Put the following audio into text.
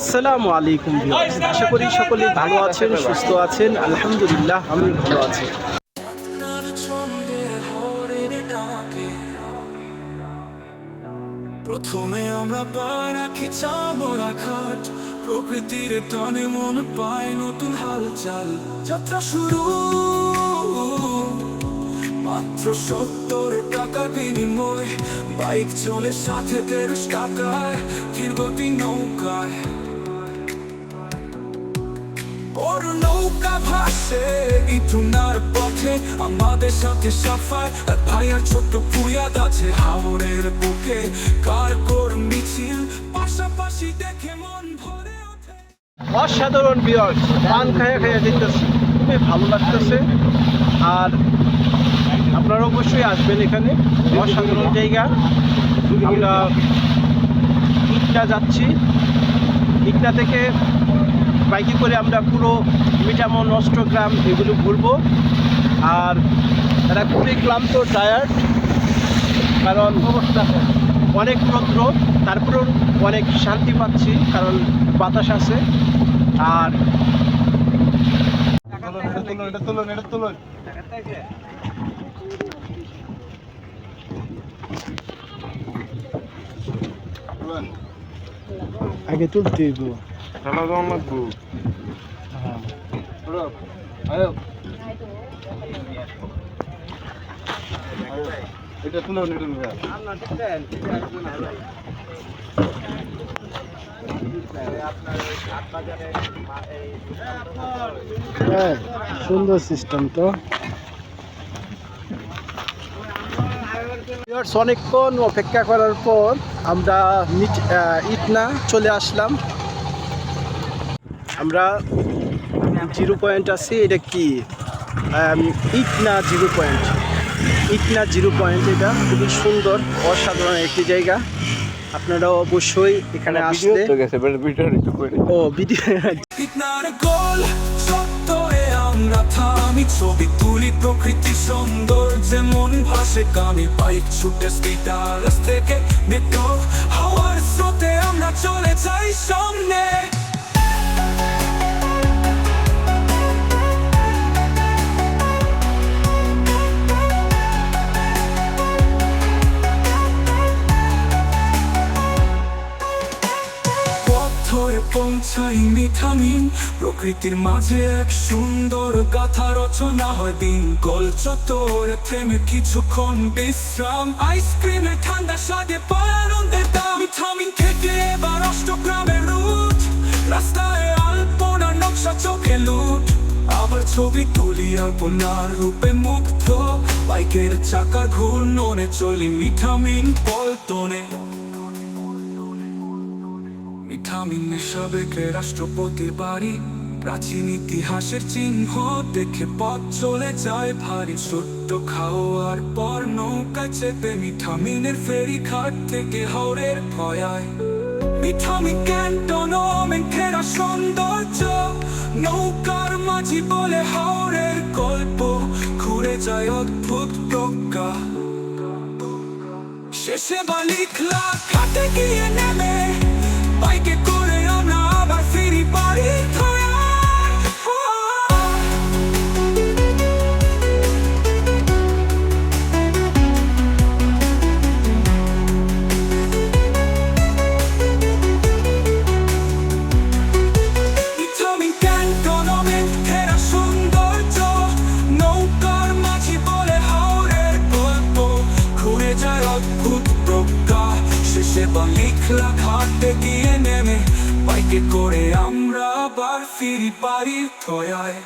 আসসালামু আলাইকুম আশা করি সকলে ভালো আছেন, সুস্থ আছেন। আলহামদুলিল্লাহ আমি ভালো আছি। প্রথমে আমরা পায় রাখি চামড়া খাট। প্রকৃতির টানে মন পায় নতুন হালচাল। যাত্রা শুরু। মাত্র সত্তর টাকা বিনিময় বাইক চলে সাথে দেড়শ টাকায়। ধীরগতি নৌকায়। বড় নৌকা ভাসে ইটুনার পথে। আমাদের সাথে সাফার আর ছোট্ট ফুয়াদ আছে হাওড়ের বুকে। কার কর মিছিল, পাশাপাশি দেখে মন ভরে অসাধারণ ভিউয়ার্স পান খায়া খায়া যেতেছি, খুবই ভালো লাগতেছে। আর আপনারা অবশ্যই আসবেন এখানে, অসাধারণ জায়গা। আমরা ইটটা যাচ্ছি, ইটটা থেকে বাইকে করে আমরা পুরো মিঠামন অষ্টগ্রাম এগুলো ঘুরবো। আর তারা খুবই ক্লান্ত টায়ার্ড কারণ অনেক রৌদ্র তারপরেও অনেক শান্তি পাচ্ছি কারণ বাতাস আছে। আর আগে তুলতে হইব এটা তুলো নিটন ভাই হ্যাঁ সুন্দর সিস্টেম তো। অনেকক্ষণ অপেক্ষা করার পর আমরা মিট- ইটনা চলে আসলাম। আমরা জিরো পয়েন্ট আছে এটা কি? Itna zero point. Itna zero point এটা খুবই সুন্দর অসাধারণ একটি জায়গা। আপনারা অবশ্যই এখানে আসলে ও ভিডিও ইটনার গোল সত্তরে আমরা থামি ছবি তুলি প্রকৃতি সৌন্দর্যে মন ভাসে কানে বাইক ছুটে স্কিটার থেকে হাওয়ার স্রোতে আমরা চলে যাই সামনে। পথ ধরে পৌঁছাই প্রকৃতির মাঝে এক সুন্দর গাথা রচনা হয় দিন। গোল চত্বরে থেমে কিছুক্ষণ বিশ্রাম। আইসক্রিমের ঠান্ডা স্বাদে পায় দাম। মিঠামিন খেতে এবার অষ্টগ্রামের রুট। রাস্তায় আলপনার নকশা চোখে লুট। আবার ছবি তুলি আলপনার রূপে মুগ্ধ। বাইকের চাকা ঘূর্ণনে চলি মিঠামিন পল্টনে। মিঠামিন সাবেকে রাষ্ট্রপতির বাড়ি। প্রাচীন ইতিহাসের চিহ্ন দেখে পথ চলে যায় ভারী। ছোট্ট খাওয়ার পর নৌকা চেপে মিঠামিনের ফেরি ঘাট থেকে হাওড়ের ভয়ায়। মিঠামি ক্যান্টনমেন্ট ঘেরা সৌন্দর্য, নৌকার মাঝি বলে হাওড়ের গল্প। ঘুরে যায় অদ্ভুত প্রজ্ঞা। শেষে বা লিখলা ঘাটে গিয়ে শেষে বা লিখলা ঘাটে গিয়ে নেমে বাইকে করে আমরা আবার ফিরি পারি থয়ায়